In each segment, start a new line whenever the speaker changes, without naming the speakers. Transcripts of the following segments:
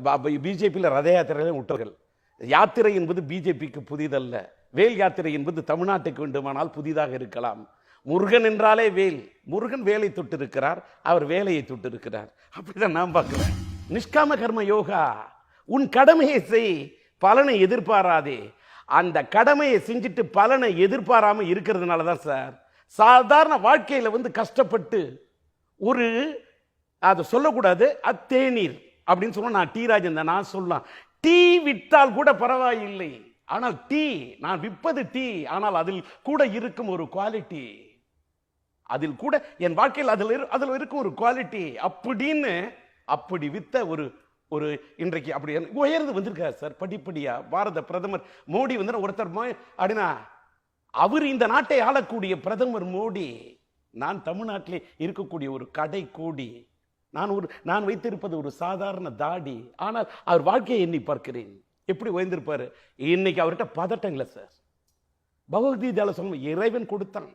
பிஜேபியில் ரத யாத்திரையில விட்டவர்கள். யாத்திரை என்பது பிஜேபிக்கு புதிதல்ல. வேல் யாத்திரை என்பது தமிழ்நாட்டுக்கு வேண்டுமானால் புதிதாக இருக்கலாம். முருகன் என்றாலே வேல். முருகன் வேலை தொட்டு இருக்கிறார் அவர் வேலையை தொட்டு இருக்கிறார் அப்படிதான் நான் பார்க்குறேன். நிஷ்காம கர்ம யோகா. உன் கடமையை செய் பலனை எதிர்பாராதே. அந்த கடமையை செஞ்சுட்டு பலனை எதிர்பாராமல் இருக்கிறதுனால தான் சார் சாதாரண வாழ்க்கையில வந்து கஷ்டப்பட்டு ஒரு அதை சொல்லக்கூடாது அத்தேநீர். அப்படின்னு சொன்னால் நான் டீ ராஜன் தான். நான் சொல்லலாம். டீ விற்றால் கூட பரவாயில்லை. ஆனால் டீ நான் விற்பது டீ ஆனால் அதில் கூட இருக்கும் ஒரு குவாலிட்டி அதில் கூட என் வாழ்க்கையில் அதில் இரு- அதில் இருக்கும் ஒரு குவாலிட்டி அப்படின்னு அப்படி வித்த ஒரு ஒரு இன்றைக்கு அப்படி உயர்ந்து வந்திருக்காரு சார். படிப்படியா பாரத பிரதமர் மோடி வந்து ஒருத்தர் அப்படின்னா அவர் இந்த நாட்டை ஆளக்கூடிய பிரதமர் மோடி நான் தமிழ்நாட்டிலே இருக்கக்கூடிய ஒரு கடை கோடி நான் ஒரு நான் வைத்திருப்பது ஒரு சாதாரண தாடி. ஆனால் அவர் வாழ்க்கையை எண்ணி பார்க்கிறேன். எப்படி உயர்ந்திருப்பார்? இன்னைக்கு அவர்கிட்ட பதட்டம் சார் பகவத்கீதையில சொல்ல இறைவன் கொடுத்தான்.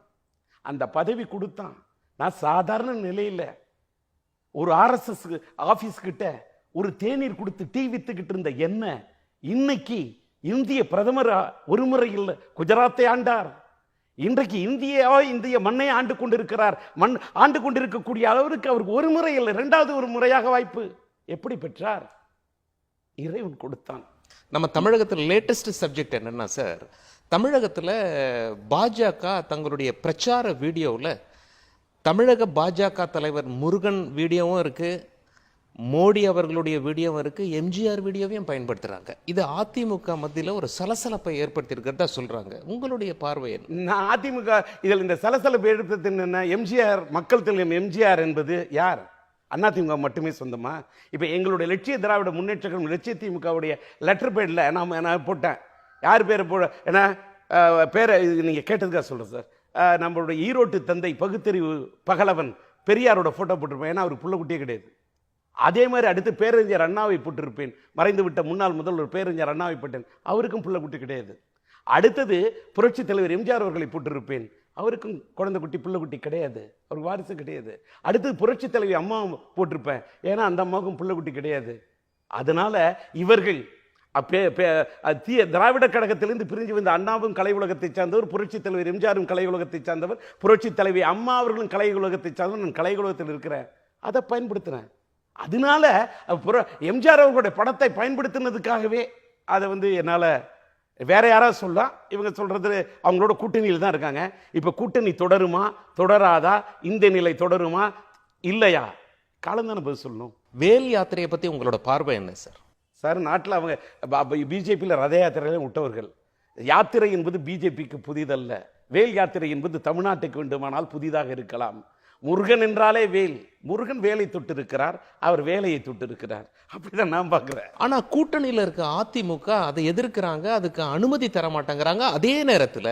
அந்த பதவி கொடுத்தான். நான் சாதாரண நிலையில் ஒரு ஆர்எஸ்எஸ் ஆஃபீஸ்கிட்ட ஒரு தேநீர் கொடுத்து டீ வித்துக்கிட்டு இருந்த என்ன? இன்னைக்கு இந்திய பிரதமர் ஒரு முறை குஜராத்தை ஆண்டார். இன்றைக்கு இந்தியா இந்திய மண்ணை ஆண்டு கொண்டிருக்கிறார். மண் ஆண்டு கொண்டிருக்கக்கூடிய அளவிற்கு அவருக்கு ஒரு முறை இல்லை இரண்டாவது ஒரு முறையாக வாய்ப்பு. எப்படி பெற்றார்? இறைவன் கொடுத்தான்.
நம்ம தமிழகத்தில் லேட்டஸ்ட் சப்ஜெக்ட் என்னென்னா சார் தமிழகத்தில் பாஜக தங்களுடைய பிரச்சார வீடியோவில் தமிழக பாஜக தலைவர் முருகன் வீடியோவும் இருக்குது மோடி அவர்களுடைய வீடியோவும் இருக்குது எம்ஜிஆர் வீடியோவையும் பயன்படுத்துகிறாங்க இது அதிமுக மத்தியில் ஒரு சலசலப்பை ஏற்படுத்தியிருக்கிறதா சொல்கிறாங்க உங்களுடைய பார்வை என்ன?
நான் அதிமுக இதில் இந்த சலசலப்பு எடுத்தது என்ன? எம்ஜிஆர் மக்கள் தலைவர் எம்ஜிஆர் என்பது யார்? அதிமுக மட்டுமே சொந்தமா? இப்போ எங்களுடைய லட்சிய திராவிட முன்னேற்ற கழகம் லட்சிய திமுகவுடைய லெட்டர் பேடில் நான் நான் போட்டேன். யார் பேரை போட ஏன்னா பேரை நீங்கள் கேட்டதுக்காக சொல்கிறேன் சார். நம்மளுடைய ஈரோட்டு தந்தை பகுத்தறிவு பகலவன் பெரியாரோட ஃபோட்டோ போட்டிருப்பேன் ஏன்னா அவருக்கு புள்ள கிடையாது. அதே மாதிரி அடுத்து பேரறிஞர் அண்ணாவை போட்டிருப்பேன். மறைந்து விட்ட முன்னாள் முதல்வர் பேரறிஞர் அண்ணாவை போட்டேன். அவருக்கும் புள்ள குட்டி கிடையாது. அடுத்தது புரட்சி தலைவர் எம்ஜிஆர் அவர்களை போட்டிருப்பேன். அவருக்கும் குழந்தை குட்டி பிள்ளை குட்டி கிடையாது. அவருக்கு வாரிசு கிடையாது. அடுத்தது புரட்சி தலைவி அம்மா போட்டிருப்பேன். ஏன்னா அந்த அம்மாவுக்கும் பிள்ளை குட்டி கிடையாது. அதனால இவர்கள் பே- தீய திராவிட கழகத்திலிருந்து பிரிஞ்சு வந்த அண்ணாவும் கலை உலகத்தை சார்ந்தவர் புரட்சி தலைவர் எம்ஜிஆரும் கலை உலகத்தை சார்ந்தவர் புரட்சி தலைவி அம்மா அவர்களும் கலை உலகத்தை சார்ந்தவர் நான் கலை உலகத்தில் இருக்கிறேன். அதை பயன்படுத்துகிறேன் அதனால எம்ஜிஆர் அவர்களுடைய படத்தை பயன்படுத்தினதுக்காகவே அதை வந்து என்னால் வேற யாராவது சொல்லலாம் இவங்க சொல்றது அவங்களோட கூட்டணியில் தான் இருக்காங்க. இப்போ கூட்டணி தொடருமா தொடராதா இந்த நிலை தொடருமா இல்லையா? காலம் தானே பதில் சொல்லணும்.
வேல் யாத்திரையை பத்தி உங்களோட பார்வை என்ன சார்
சார் நாட்டில் அவங்க பிஜேபியில் ரத யாத்திரையில விட்டவர்கள். யாத்திரை என்பது பிஜேபிக்கு புதிதல்ல. வேல் யாத்திரை என்பது தமிழ்நாட்டுக்கு வேண்டுமானால் புதிதாக இருக்கலாம். முருகன் என்றாலே வேல். முருகன் வேலை தொட்டு இருக்கிறார் அவர் வேலையை தொட்டு இருக்கிறார் அப்படிதான் நான் பார்க்கிறேன்.
ஆனா கூட்டணியில இருக்க அதிமுக அதை எதிர்க்கிறாங்க அதுக்கு அனுமதி தர மாட்டேங்கிறாங்க அதே நேரத்துல.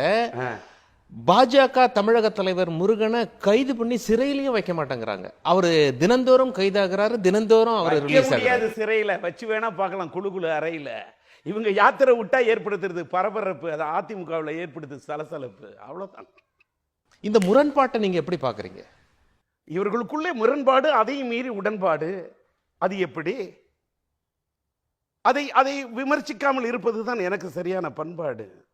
பாஜக தமிழக தலைவர் முருகனை கைது பண்ணி சிறையிலையும் வைக்க மாட்டேங்கிறாங்க. அவரு தினந்தோறும் கைதாகிறாரு தினந்தோறும் அவர் ரிலீஸ்
முடியாது சிறையில. வச்சு வேணா பார்க்கலாம் குழு குழு அறையில. இவங்க யாத்திரை விட்டா ஏற்படுத்துறது பரபரப்பு அது அதிமுகவில் ஏற்படுத்துது சலசலப்பு. அவ்வளவுதான்.
இந்த முரண்பாட்டை நீங்க எப்படி பாக்குறீங்க
இவர்களுக்குள்ளே முரண்பாடு அதையும் மீறி உடன்பாடு. அது எப்படி? அதை அதை விமர்சிக்காமல் இருப்பதுதான் எனக்கு சரியான பண்பாடு.